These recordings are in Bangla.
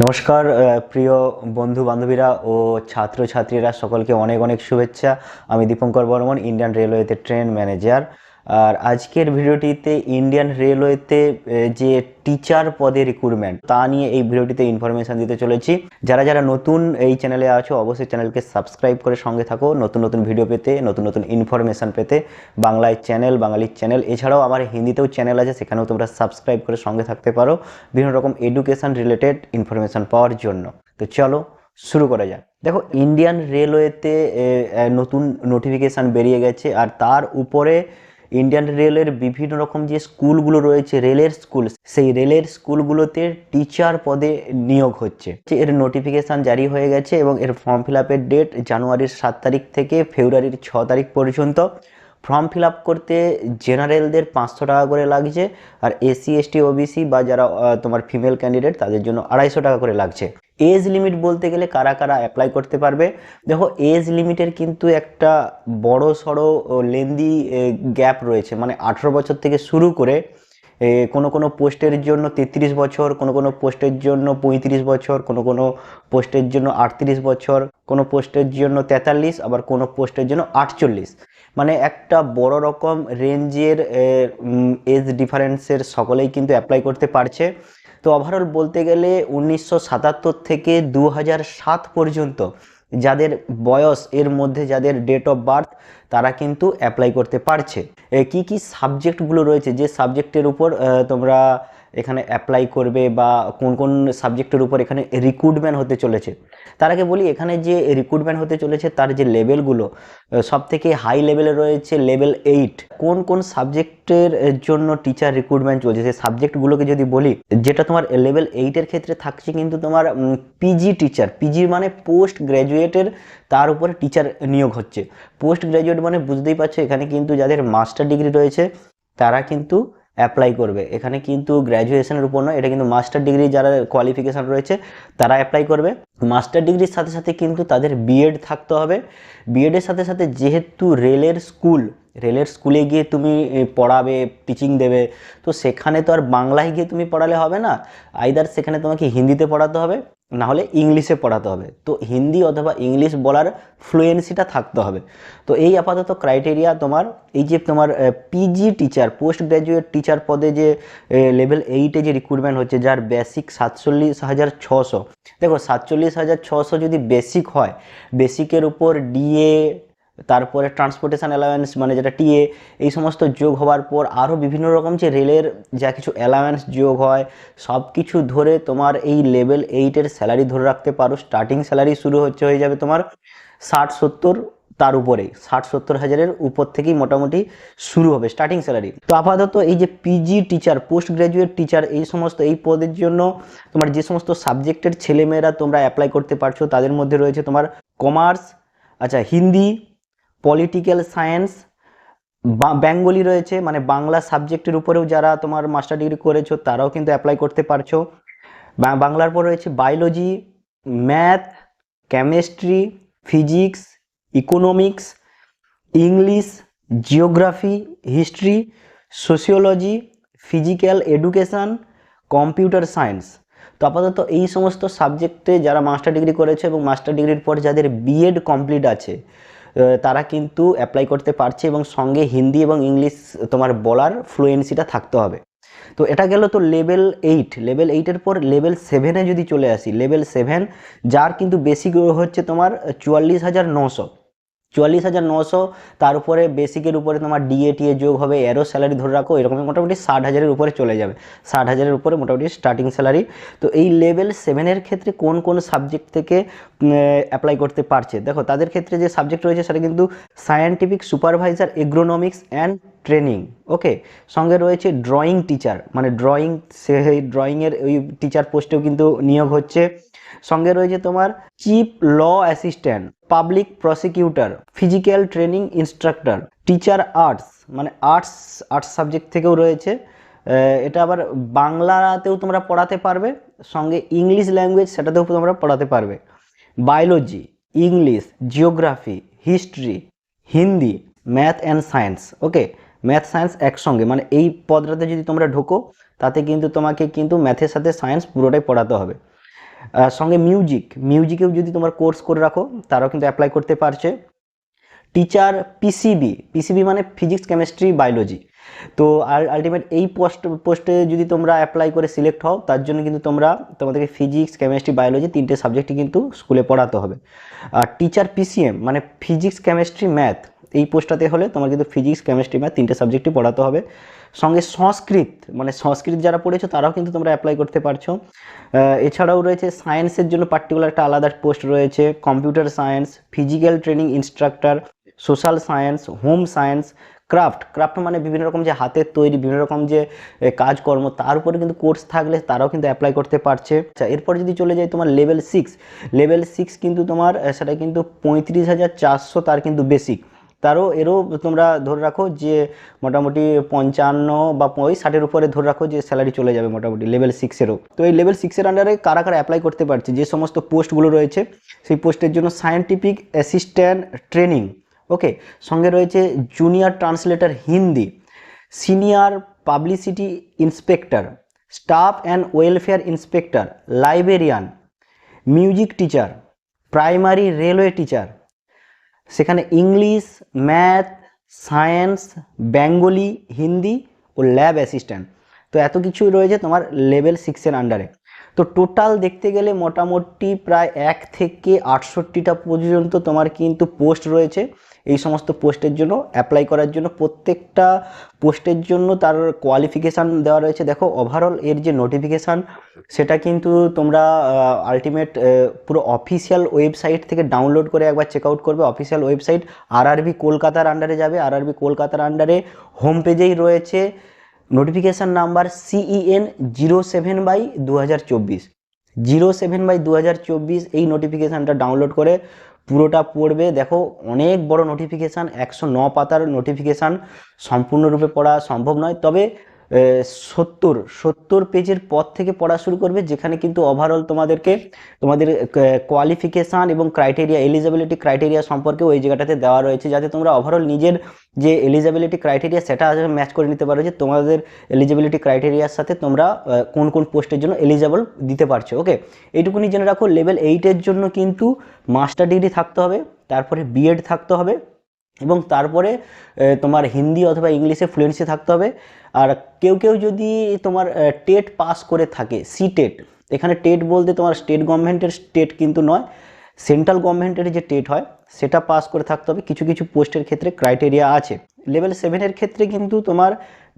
নমস্কার প্রিয় বন্ধু বান্ধবীরা ও ছাত্রছাত্রীরা, সকলকে অনেক অনেক শুভেচ্ছা। আমি দীপঙ্কর বর্মন, ইন্ডিয়ান রেলওয়েতে ট্রেন ম্যানেজার। আর আজকের ভিডিওটিতে ইন্ডিয়ান রেলওয়েতে যে টিচার পদে রিক্রুটমেন্ট তা নিয়ে এই ভিডিওটিতে ইনফরমেশন দিতে চলেছি। যারা যারা নতুন এই চ্যানেলে আছো, অবশ্যই চ্যানেলকে সাবস্ক্রাইব করে সঙ্গে থাকো। নতুন নতুন ভিডিও পেতে, নতুন নতুন ইনফরমেশন পেতে, বাংলায় চ্যানেল বাঙালির চ্যানেল এছাড়াও আমার হিন্দিতেও চ্যানেল আছে, সেখানেও তোমরা সাবস্ক্রাইব করে সঙ্গে থাকতে পারো, বিভিন্ন রকম এডুকেশন রিলেটেড ইনফরমেশন পাওয়ার জন্য। তো চলো শুরু করা যাক। দেখো ইন্ডিয়ান রেলওয়েতে নতুন নোটিফিকেশান বেরিয়ে গেছে, আর তার উপরে ইন্ডিয়ান রেলের বিভিন্ন রকম যে স্কুলগুলো রয়েছে রেলের স্কুল সেই রেলের স্কুলগুলোতে টিচার পদে নিয়োগ হচ্ছে। এর নোটিফিকেশান জারি হয়ে গেছে এবং এর ফর্ম ফিল আপের ডেট জানুয়ারির সাত তারিখ থেকে ফেব্রুয়ারির ছ তারিখ পর্যন্ত। ফর্ম ফিল করতে জেনারেলদের পাঁচশো টাকা করে লাগছে আর এসসি, এসটি, ওবিসি বা যারা তোমার ফিমেল ক্যান্ডিডেট তাদের জন্য আড়াইশো টাকা করে লাগছে। এজ লিমিট বলতে গেলে কারা কারা অ্যাপ্লাই করতে পারবে? দেখো, এজ লিমিটের কিন্তু একটা বড় সড়ো লেন্দি গ্যাপ রয়েছে। মানে আঠেরো বছর থেকে শুরু করে কোনো কোনো পোস্টের জন্য তেত্রিশ বছর, কোনো কোনো পোস্টের জন্য পঁয়ত্রিশ বছর, কোনো কোনো পোস্টের জন্য আটত্রিশ বছর, কোনো পোস্টের জন্য তেতাল্লিশ, আবার কোনো পোস্টের জন্য আটচল্লিশ। মানে একটা বড় রকম রেঞ্জের এজ ডিফারেন্সের সকলেই কিন্তু অ্যাপ্লাই করতে পারছে। তো ওভারঅল বলতে গেলে উনিশশো সাতাত্তর থেকে দু পর্যন্ত যাদের বয়স এর মধ্যে যাদের ডেট অফ বার্থ তারা কিন্তু অ্যাপ্লাই করতে পারছে। কি কি সাবজেক্টগুলো রয়েছে? যে সাবজেক্টের উপর তোমরা এখানে অ্যাপ্লাই করবে বা কোন কোন সাবজেক্টের উপর এখানে রিক্রুটমেন্ট হতে চলেছে। তার আগে বলি, এখানে যে রিক্রুটমেন্ট হতে চলেছে, তার যে লেভেলগুলো সব থেকে হাই লেভেলে রয়েছে লেভেল এইট কোন কোন সাবজেক্টের জন্য টিচার রিক্রুটমেন্ট চলছে? সেই সাবজেক্টগুলোকে যদি বলি, যেটা তোমার লেভেল এইটের ক্ষেত্রে থাকছে কিন্তু তোমার পিজি টিচার পিজি মানে পোস্ট গ্র্যাজুয়েটের তার উপরে টিচার নিয়োগ হচ্ছে। পোস্ট গ্র্যাজুয়েট মানে বুঝতেই পারছ, এখানে কিন্তু যাদের মাস্টার ডিগ্রি রয়েছে, তারা কিন্তু অ্যাপ্লাই করবে। এখানে কিন্তু গ্র্যাজুয়েশনের উপর নয়, এটা কিন্তু মাস্টার ডিগ্রি যারা কোয়ালিফিকেশান রয়েছে, তারা অ্যাপ্লাই করবে। মাস্টার ডিগ্রির সাথে সাথে কিন্তু তাদের বিএড থাকতে হবে। বিএডের সাথে সাথে যেহেতু রেলের স্কুল রেলের স্কুলে গিয়ে তুমি পড়াবে টিচিং দেবে, তো সেখানে তো আর বাংলায় গিয়ে তুমি পড়ালে হবে না। আইদার সেখানে তোমাকে হিন্দিতে পড়াতে হবে না হলে ইংলিশে পড়াতে হবে। তো হিন্দি অথবা ইংলিশ বলার ফ্লুয়েন্সিটা থাকতে হবে। তো এই আপাতত ক্রাইটেরিয়া তোমার, এই যে তোমার PG teacher post graduate teacher পদে যে লেভেল এইটে যে রিক্রুটমেন্ট হচ্ছে, যার বেসিক সাতচল্লিশ হাজার ছশো। দেখো, সাতচল্লিশ হাজার ছশো যদি বেসিক হয় বেসিকের উপর ডিএ তারপরে ট্রান্সপোর্টেশন অ্যালাওয়েন্স মানে যেটা টিএ এই সমস্ত যোগ হওয়ার পর আরও বিভিন্ন রকম যে রেলের যা কিছু অ্যালাওয়েন্স যোগ হয় সব কিছু ধরে তোমার এই লেভেল এইটের স্যালারি ধরে রাখতে পারো। স্টার্টিং স্যালারি শুরু হচ্ছে, হয়ে যাবে তোমার ষাট সত্তর তার উপরেই। ষাট সত্তর হাজারের উপর থেকেই মোটামুটি শুরু হবে স্টার্টিং স্যালারি তো আপাতত এই যে PG teacher post graduate teacher এই সমস্ত, এই পদের জন্য তোমার যে সমস্ত সাবজেক্টের ছেলেমেয়েরা তোমরা অ্যাপ্লাই করতে পারছ, তাদের মধ্যে রয়েছে তোমার কমার্স আচ্ছা হিন্দি পলিটিক্যাল সায়েন্স বেঙ্গলি রয়েছে মানে বাংলা সাবজেক্টের উপরেও যারা তোমার মাস্টার ডিগ্রি করেছ, তারাও কিন্তু অ্যাপ্লাই করতে পারছ। বাংলার পর রয়েছে biology math chemistry physics economics English geography history sociology physical education computer science তো আপাতত এই সমস্ত সাবজেক্টে যারা মাস্টার ডিগ্রি করেছে এবং মাস্টার ডিগ্রির পর যাদের বিএড কমপ্লিট আছে তারা কিন্তু অ্যাপ্লাই করতে পারছে এবং সঙ্গে হিন্দি এবং ইংলিশ তোমার বলার ফ্লুয়েন্সিটা থাকতে হবে। তো এটা গেল তো লেভেল এইট লেভেল এইটের পর লেভেল সেভেনে যদি চলে আসি লেভেল সেভেন যার কিন্তু বেসিক হচ্ছে তোমার চুয়াল্লিশ হাজার নশো। চুয়াল্লিশ হাজার নশো, তার উপরে বেসিকের উপরে তোমার ডিএটিএ যোগ হবে এরও স্যালারি ধরে রাখো এরকম মোটামুটি ষাট হাজারের উপরে চলে যাবে। ষাট হাজারের উপরে মোটামুটি স্টার্টিং স্যালারি তো এই লেভেল সেভেনের ক্ষেত্রে কোন কোন সাবজেক্ট থেকে অ্যাপ্লাই করতে পারছে? দেখো, তাদের ক্ষেত্রে যে সাবজেক্ট রয়েছে, সেটা কিন্তু scientific supervisor agronomics and training okay সঙ্গে রয়েছে ড্রয়িং টিচার মানে ড্রয়িং সেই ড্রয়িংয়ের ওই টিচার পোস্টেও কিন্তু নিয়োগ হচ্ছে। সঙ্গে রয়েছে তোমার chief law assistant, public prosecutor, physical training instructor, teacher arts মানে আর্টস আর্টস সাবজেক্ট থেকেও রয়েছে। এটা আবার বাংলাতেও তোমরা পড়াতে পারবে, সঙ্গে ইংলিশ ল্যাঙ্গুয়েজ সেটাতেও তোমরা পড়াতে পারবে। Biology, English, geography, history, Hindi, math and science, okay? Math, science একসঙ্গে মানে এই পদটাতে যদি তোমরা ঢোকো, তাতে কিন্তু তোমাকে কিন্তু ম্যাথের সাথে সায়েন্স পুরোটাই পড়াতে হবে। সঙ্গে মিউজিক মিউজিকেও যদি তোমার কোর্স করে রাখো, তারাও কিন্তু অ্যাপ্লাই করতে পারছে। টিচার পিসিবি পিসিবি মানে ফিজিক্স কেমিস্ট্রি বায়োলজি তো আর আলটিমেট এই পোস্ট পোস্টে যদি তোমরা অ্যাপ্লাই করে সিলেক্ট হও, তার জন্য কিন্তু তোমরা, তোমাদেরকে ফিজিক্স কেমিস্ট্রি বায়োলজি তিনটে সাবজেক্টই কিন্তু স্কুলে পড়াতে হবে। আর টিচার পিসিএম মানে ফিজিক্স কেমিস্ট্রি ম্যাথ এই পোস্টটাতে হলে তোমার কিন্তু ফিজিক্স কেমিস্ট্রি ম্যাথ তিনটে সাবজেক্টই পড়াতে হবে। সঙ্গে সংস্কৃত মানে সংস্কৃত যারা পড়েছো তারাও কিন্তু তোমরা অ্যাপ্লাই করতে পারছ। এছাড়াও রয়েছে সায়েন্সের জন্য পার্টিকুলার একটা আলাদা পোস্ট রয়েছে computer science physical training instructor social science home science craft craft মানে বিভিন্ন রকম যে হাতের তৈরি, বিভিন্ন রকম যে কাজকর্ম, তার উপরে কিন্তু কোর্স থাকলে তারাও কিন্তু অ্যাপ্লাই করতে পারছে। আচ্ছা এরপর যদি চলে যায় তোমার লেভেল সিক্স লেভেল সিক্স কিন্তু তোমার সেটা কিন্তু পঁয়ত্রিশ হাজার চারশো তার কিন্তু বেসিক তারও এরও তোমরা ধরে রাখো যে মোটামুটি পঞ্চান্ন বা ওই ষাটের উপরে ধরে রাখো যে স্যালারি চলে যাবে মোটামুটি লেভেল সিক্সেরও তো এই লেভেল সিক্সের আন্ডারে কারা কারা অ্যাপ্লাই করতে পারছে? যে সমস্ত পোস্টগুলো রয়েছে, সেই পোস্টের জন্য সায়েন্টিফিক অ্যাসিস্ট্যান্ট ট্রেনিং ওকে সঙ্গে রয়েছে junior translator Hindi senior publicity inspector staff and welfare inspector librarian music teacher primary railway teacher সেখানে English, math, science, Bengali, Hindi ও ল্যাব অ্যাসিস্ট্যান্ট। তো এত কিছুই রয়েছে তোমার লেভেল সিক্সের আন্ডারে। তো টোটাল দেখতে গেলে মোটামুটি প্রায় এক থেকে আটষট্টিটা পর্যন্ত তোমার কিন্তু পোস্ট রয়েছে। এই সমস্ত পোস্টের জন্য অ্যাপ্লাই করার জন্য, প্রত্যেকটা পোস্টের জন্য তার কোয়ালিফিকেশান দেওয়া রয়েছে। দেখো ওভারঅল এর যে নোটিফিকেশান সেটা কিন্তু তোমরা আলটিমেট পুরো অফিসিয়াল ওয়েবসাইট থেকে ডাউনলোড করে একবার চেক আউট করবে। অফিসিয়াল ওয়েবসাইট আরআরবি কলকাতার আন্ডারে যাবে। আরআরবি কলকাতার আন্ডারে হোম পেজেই রয়েছে notification number CEN zero seven by দু হাজার চব্বিশ। জিরো সেভেন বাই দু হাজার চব্বিশ এই নোটিফিকেশানটা ডাউনলোড করে পুরোটা পড়বে, দেখো অনেক বড় নোটিফিকেশান একশো ন পাতার নোটিফিকেশান সম্পূর্ণরূপে পড়া সম্ভব নয়। তবে সত্তর সত্তর পেজের পর থেকে পড়া শুরু করবে, যেখানে কিন্তু ওভারঅল তোমাদেরকে, তোমাদের কোয়ালিফিকেশান এবং ক্রাইটেরিয়া এলিজিবিলিটি ক্রাইটেরিয়া সম্পর্কেও এই জায়গাটাতে দেওয়া রয়েছে, যাতে তোমরা ওভারঅল নিজের যে এলিজিবিলিটি ক্রাইটেরিয়া সেটা ম্যাচ করে নিতে পারো যে তোমাদের এলিজিবিলিটি ক্রাইটেরিয়ার সাথে তোমরা কোন কোন পোস্টের জন্য এলিজিবল দিতে পারছ ওকে এইটুকুনি জেনে রাখো লেভেল এইটের জন্য কিন্তু মাস্টার ডিগ্রি থাকতে হবে, তারপরে বিএড থাকতে হবে এবং তারপরে তোমার হিন্দি অথবা ইংলিশে ফ্লুয়েন্সি থাকতে হবে। আর কেউ কেউ যদি তোমার টেট পাস করে থাকে সি টেট এখানে টেট বলতে তোমার স্টেট গভর্নমেন্টের স্টেট কিন্তু নয় সেন্ট্রাল গভর্নমেন্টের যে টেট হয় সেটা পাস করে থাকতে হবে। কিছু কিছু পোস্টের ক্ষেত্রে ক্রাইটেরিয়া আছে। লেভেল সেভেনের ক্ষেত্রে কিন্তু তোমার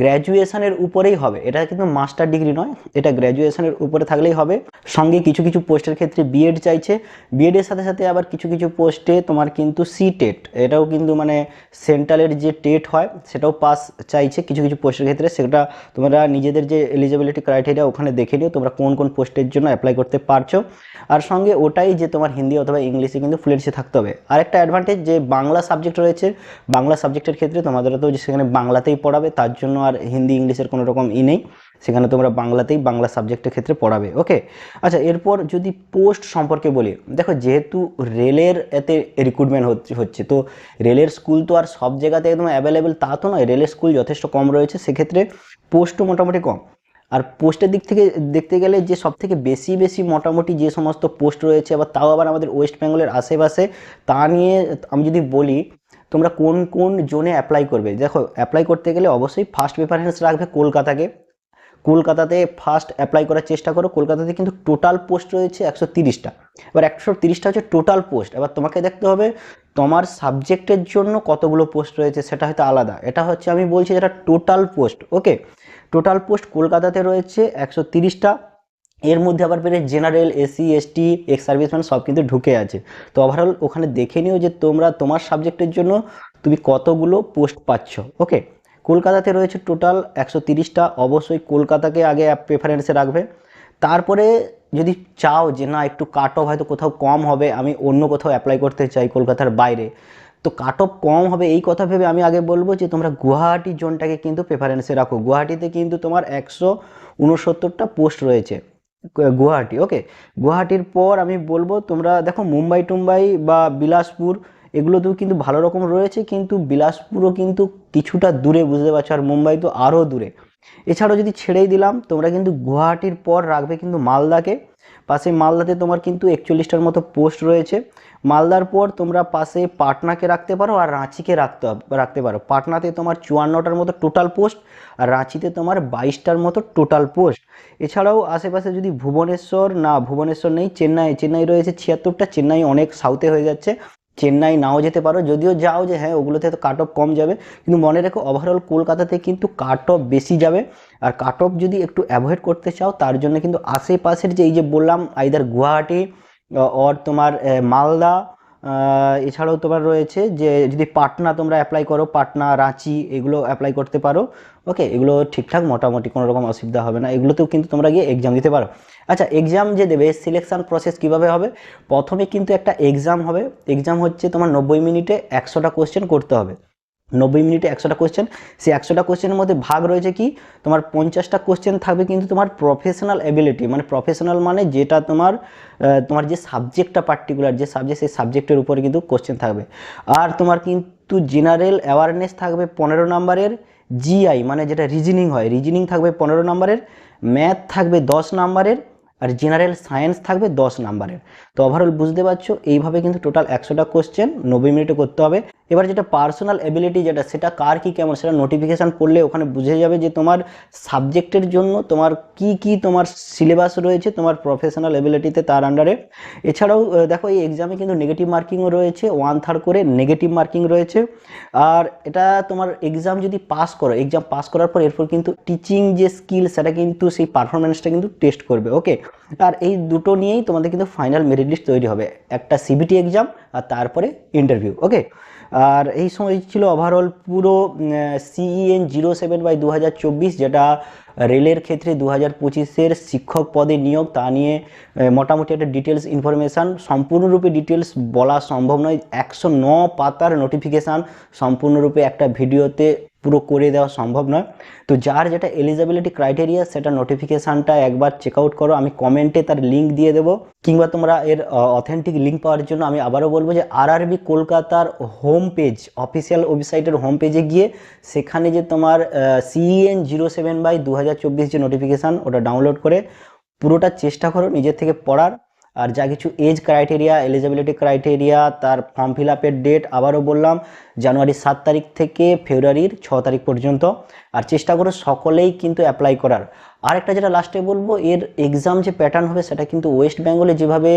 গ্র্যাজুয়েশনের উপরেই হবে। এটা কিন্তু মাস্টার ডিগ্রি নয়, এটা গ্র্যাজুয়েশনের উপরে থাকলেই হবে। সঙ্গে কিছু কিছু পোস্টের ক্ষেত্রে বিএড চাইছে। বিএডের সাথে সাথে আবার কিছু কিছু পোস্টে তোমার কিন্তু সি টেট এটাও কিন্তু মানে সেন্ট্রালের যে টেট হয়, সেটাও পাস চাইছে। কিছু কিছু পোস্টের ক্ষেত্রে সেটা তোমরা নিজেদের যে এলিজিবিলিটি ক্রাইটেরিয়া ওখানে দেখে নিও। তোমরা কোন কোন পোস্টের জন্য অ্যাপ্লাই করতে পারছ। আর সঙ্গে ওটাই যে তোমার হিন্দি অথবা ইংলিশে কিন্তু ফ্লুয়েন্সি থাকতে হবে। আর একটা অ্যাডভান্টেজ যে বাংলা সাবজেক্ট রয়েছে, বাংলা সাবজেক্টের ক্ষেত্রে তোমাদের তো সেখানে বাংলাতেই পড়াবে, তার জন্য আর হিন্দি ইংলিশের কোনো রকম ই নেই। সেখানে তোমরা বাংলাতেই বাংলা সাবজেক্টের ক্ষেত্রে পড়াবে ওকে আচ্ছা এরপর যদি পোস্ট সম্পর্কে বলি, দেখো যেহেতু রেলের এতে রিক্রুটমেন্ট হচ্ছে হচ্ছে, তো রেলের স্কুল তো আর সব জায়গাতে একদম অ্যাভেলেবেল তা তো নয়, রেলের স্কুল যথেষ্ট কম রয়েছে, সেক্ষেত্রে পোস্টও মোটামুটি কম। আর পোস্টের দিক থেকে দেখতে গেলে যে সব থেকে বেশি বেশি মোটামুটি যে সমস্ত পোস্ট রয়েছে আবার তাও আবার আমাদের ওয়েস্ট বেঙ্গলের আশেপাশে, তা নিয়ে আমি যদি বলি, তোমরা কোন কোন জোনে অ্যাপ্লাই করবে? দেখো অ্যাপ্লাই করতে গেলে অবশ্যই ফার্স্ট প্রেফারেন্স রাখবে কলকাতাকে। কলকাতাতে ফার্স্ট অ্যাপ্লাই করার চেষ্টা করো। কলকাতাতে কিন্তু টোটাল পোস্ট রয়েছে একশো তিরিশটা। এবার একশো তিরিশটা হচ্ছে টোটাল পোস্ট এবার তোমাকে দেখতে হবে, তোমার সাবজেক্টের জন্য কতগুলো পোস্ট রয়েছে সেটা হয়তো আলাদা। এটা হচ্ছে আমি বলছি যেটা total post okay total post কলকাতাতে রয়েছে একশো তিরিশটা। এর মধ্যে আবার পেরে general SC ST ex serviceman সব কিন্তু ঢুকে আছে। তো ওভারঅল ওখানে দেখে নিও যে তোমরা তোমার সাবজেক্টের জন্য তুমি কতগুলো পোস্ট পাচ্ছ ওকে কলকাতাতে রয়েছে টোটাল একশো তিরিশটা। অবশ্যই কলকাতাকে আগে প্রেফারেন্সে রাখবে। তারপরে যদি চাও যে না, একটু কাট অফ হয়তো কোথাও কম হবে, আমি অন্য কোথাও অ্যাপ্লাই করতে চাই কলকাতার বাইরে। তো কাট অফ কম হবে, এই কথা ভেবে আমি আগে বলব যে তোমরা গুয়াহাটি জোনটাকে কিন্তু প্রেফারেন্সে রাখো। গুয়াহাটিতে কিন্তু তোমার একশো উনসত্তরটা পোস্ট রয়েছে, গুয়াহাটি ওকে গুয়াহাটির পর আমি বলব তোমরা দেখো মুম্বাই, টুম্বাই বা বিলাসপুর, এগুলোতেও কিন্তু ভালো রকম রয়েছে, কিন্তু বিলাসপুরও কিন্তু কিছুটা দূরে, বুঝতে পারছ? আর মুম্বাই তো আরও দূরে। এছাড়াও যদি ছেড়েই দিলাম, তোমরা কিন্তু গুয়াহাটির পর রাখবে কিন্তু মালদাকে। পাশে মালদাতে তোমার কিন্তু একচল্লিশটার মতো পোস্ট রয়েছে। মালদার পর তোমরা পাশে পাটনাকে রাখতে পারো আর রাঁচিকে রাখতে রাখতে পারো। পাটনাতে তোমার চুয়ান্নটার মতো টোটাল পোস্ট আর রাঁচিতে তোমার বাইশটার মতো টোটাল পোস্ট এছাড়াও আশেপাশে যদি ভুবনেশ্বর, না ভুবনেশ্বর নেই, চেন্নাই চেন্নাই রয়েছে ছিয়াত্তরটা, চেন্নাই অনেক সাউথে হয়ে যাচ্ছে। চেন্নাই নাও যেতে পারো, যদিও যাও যে হ্যাঁ ওগুলোতে তো কাট অফ কম যাবে, কিন্তু মনে রেখো ওভারঅল কলকাতাতে কিন্তু কাট অফ বেশি যাবে। আর কাট অফ যদি একটু অ্যাভয়েড করতে চাও, তার জন্য কিন্তু আশেপাশের যে এই যে বললাম আইদার গুয়াহাটি অর তোমার মালদা এছাড়াও তোমার রয়েছে যে যদি পাটনা তোমরা অ্যাপ্লাই করো, পাটনা, রাঁচি, এগুলো অ্যাপ্লাই করতে পারো। ওকে এগুলো ঠিকঠাক মোটামুটি, কোনো রকম অসুবিধা হবে না। এগুলোতেও কিন্তু তোমরা গিয়ে এক্সাম দিতে পারো। আচ্ছা এক্সাম যে দেবে সিলেকশন প্রসেস কীভাবে হবে? প্রথমে কিন্তু একটা এক্সাম হবে। এক্সাম হচ্ছে তোমার নব্বই মিনিটে একশোটা কোশ্চেন করতে হবে। নব্বই মিনিটে একশোটা কোশ্চেন সেই একশোটা কোশ্চেনের মধ্যে ভাগ রয়েছে কি? তোমার পঞ্চাশটা কোশ্চেন থাকবে কিন্তু তোমার প্রফেশনাল এবিলিটি মানে প্রফেশনাল মানে যেটা তোমার তোমার যে সাবজেক্টটা পার্টিকুলার যে সাবজেক্ট সেই সাবজেক্টের উপরে কিন্তু কোশ্চেন থাকবে। আর তোমার কিন্তু জেনারেল অ্যাওয়ারনেস থাকবে পনেরো নাম্বারের জিআই মানে যেটা রিজনিং হয়। রিজনিং থাকবে পনেরো নাম্বারের ম্যাথ থাকবে দশ নাম্বারের আর জেনারেল সায়েন্স থাকবে দশ নাম্বারের তো ওভারঅল বুঝতে পারছ, এইভাবে কিন্তু টোটাল একশোটা কোশ্চেন নব্বই মিনিটে করতে হবে। এবার যেটা পার্সোনাল এবিলিটি যেটা, সেটা কার কি কেমন, সেটা নোটিফিকেশান পড়লে ওখানে বুঝে যাবে যে তোমার সাবজেক্টের জন্য তোমার কি কি তোমার সিলেবাস রয়েছে, তোমার প্রফেশনাল এবিলিটিতে তার আন্ডারে এছাড়াও দেখো এই এক্সামে কিন্তু নেগেটিভ মার্কিংও রয়েছে ওয়ান থার্ড করে নেগেটিভ মার্কিং রয়েছে। আর এটা তোমার এক্সাম যদি পাস করো এক্সাম পাস করার পর এরপর কিন্তু টিচিং যে স্কিল সেটা কিন্তু সেই পারফরমেন্সটা কিন্তু টেস্ট করবে ওকে আর এই দুটো নিয়েই তোমাদের কিন্তু ফাইনাল মেরিট লিস্ট তৈরি হবে। একটা সিবিটি এক্সাম আর তারপরে ইন্টারভিউ ওকে আর এই সময় ছিল ওভারঅল পুরো সিইএন জিরো সেভেন বাই দু হাজার চব্বিশ, যেটা রেলের ক্ষেত্রে দু হাজার পঁচিশের শিক্ষক পদে নিয়োগ, তা নিয়ে মোটামুটি একটা ডিটেলস ইনফরমেশান সম্পূর্ণরূপে ডিটেলস বলা সম্ভব নয়। একশো ন পাতার নোটিফিকেশান সম্পূর্ণরূপে একটা ভিডিওতে পুরো করে দেওয়া সম্ভব নয়। তো যার যেটা এলিজিবিলিটি ক্রাইটেরিয়া সেটা নোটিফিকেশানটা একবার চেক আউট করো। আমি কমেন্টে তার লিঙ্ক দিয়ে দেবো। কিংবা তোমরা এর অথেন্টিক লিঙ্ক পাওয়ার জন্য আমি আবারও বলব যে আরআরবি কলকাতার হোম পেজ অফিসিয়াল ওয়েবসাইটের হোম পেজে গিয়ে সেখানে যে তোমার সিএন জিরো সেভেন বাই দু হাজার চব্বিশ যে নোটিফিকেশান ওটা ডাউনলোড করে পুরোটা চেষ্টা করো নিজের থেকে পড়ার। আর যা কিছু এজ ক্রাইটেরিয়া এলিজিবিলিটি ক্রাইটেরিয়া তার ফর্ম ফিল আপের ডেট আবারও বললাম জানুয়ারির সাত তারিখ থেকে ফেব্রুয়ারির ছ তারিখ পর্যন্ত। আর চেষ্টা করো সকলেই কিন্তু অ্যাপ্লাই করার। আর একটা যেটা লাস্টে বলব, এর এক্সাম যে প্যাটার্ন হবে সেটা কিন্তু ওয়েস্ট বেঙ্গলে যেভাবে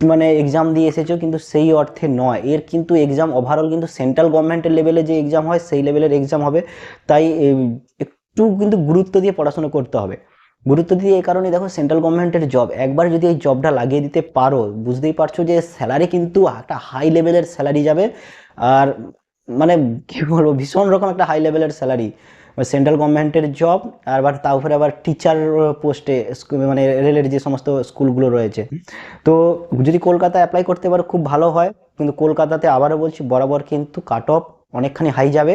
মানে এক্সাম দিয়ে এসেছ কিন্তু সেই অর্থে নয়। এর কিন্তু এক্সাম ওভারঅল কিন্তু সেন্ট্রাল গভর্নমেন্টের লেভেলে যে এক্সাম হয়, সেই লেভেলের এক্সাম হবে। তাই একটু কিন্তু গুরুত্ব দিয়ে পড়াশোনা করতে হবে। গুরুত্ব দিয়ে এই কারণে দেখো সেন্ট্রাল গভর্নমেন্টের জব একবার যদি এই জবটা লাগিয়ে দিতে পারো, বুঝতেই পারছ যে স্যালারি কিন্তু একটা হাই লেভেলের স্যালারি যাবে। আর মানে কী বলব, ভীষণ রকম একটা হাই লেভেলের স্যালারি সেন্ট্রাল গভর্নমেন্টের জব আর আবার তার উপরে আবার টিচার পোস্টে মানে রেলের যে সমস্ত স্কুলগুলো রয়েছে। তো যদি কলকাতা অ্যাপ্লাই করতে পারো, খুব ভালো হয়। কিন্তু কলকাতাতে আবারও বলছি, বরাবর কিন্তু কাট অফ অনেকখানি হাই যাবে।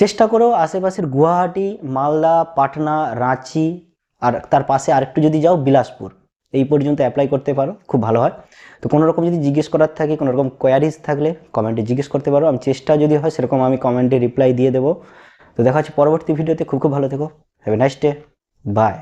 চেষ্টা করো আশেপাশের গুয়াহাটি, মালদা, পাটনা, রাঁচি, আর তার পাশে আরেকটু যদি যাও বিলাসপুর। এই পর্যন্ত অ্যাপ্লাই করতে পারো, খুব ভালো হয়। তো কোনো রকম যদি জিজ্ঞেস করার থাকে, কোনো রকম কোয়ারিজ থাকলে কমেন্টে জিজ্ঞেস করতে পারো। আমি চেষ্টা যদি হয়, সেরকম আমি কমেন্টে রিপ্লাই দিয়ে দেবো। তো দেখা হচ্ছে পরবর্তী ভিডিওতে খুব খুব ভালো থেকো। Have a nice day bye